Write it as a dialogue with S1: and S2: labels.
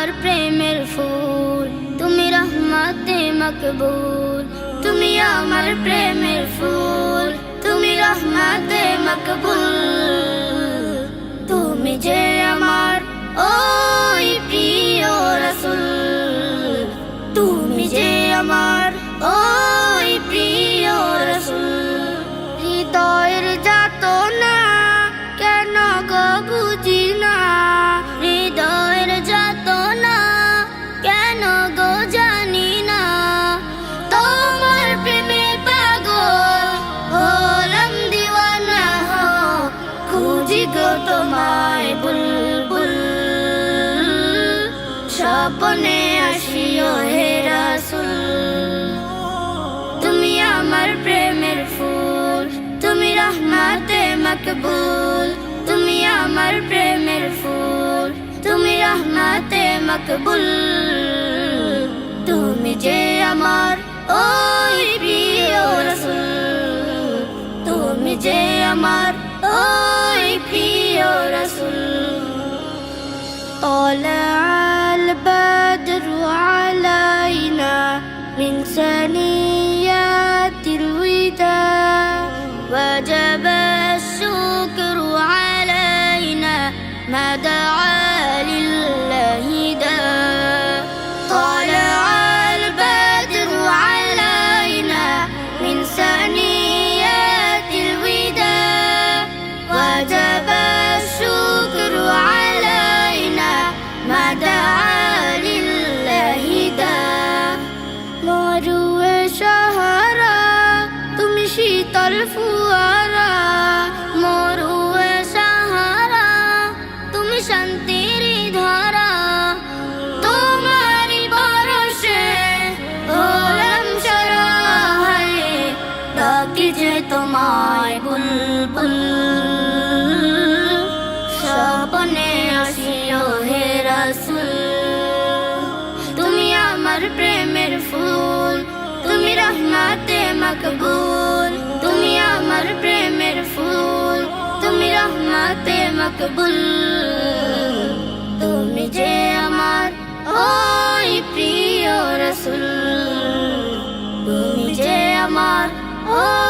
S1: আমার প্রেমের ফুল তুমি রহমতে মকবুল তুমি আমার প্রেমের ফুল তুমি রহমতে মকবুল তুমি যে আমার ওই স্বপনে আসিও হে রাসুল। তুমি আমার প্রেমের ফুল, তুমি রহমাতে মকবুল। তুমি আমার প্রেমের ফুল, তুমি রহমাতে মকবুল। ما دعا لله دا طلع البدر علينا من ثنيات الوداع. وجب الشكر علينا ما دعا لله دا نور وشهرة تمشي طرف ورا. যে তোমায় বুলবুল, স্বপনে আসিও হে রাসুল। তুমি আমার প্রেমের ফুল, তুমি রহমাতে মকবুল। তুমি আমার প্রেমের ফুল, তুমি রহমাতে মকবুল। তুমি যে আমার, ওই প্রিয় রসুল। তুমি যে আমার, ওই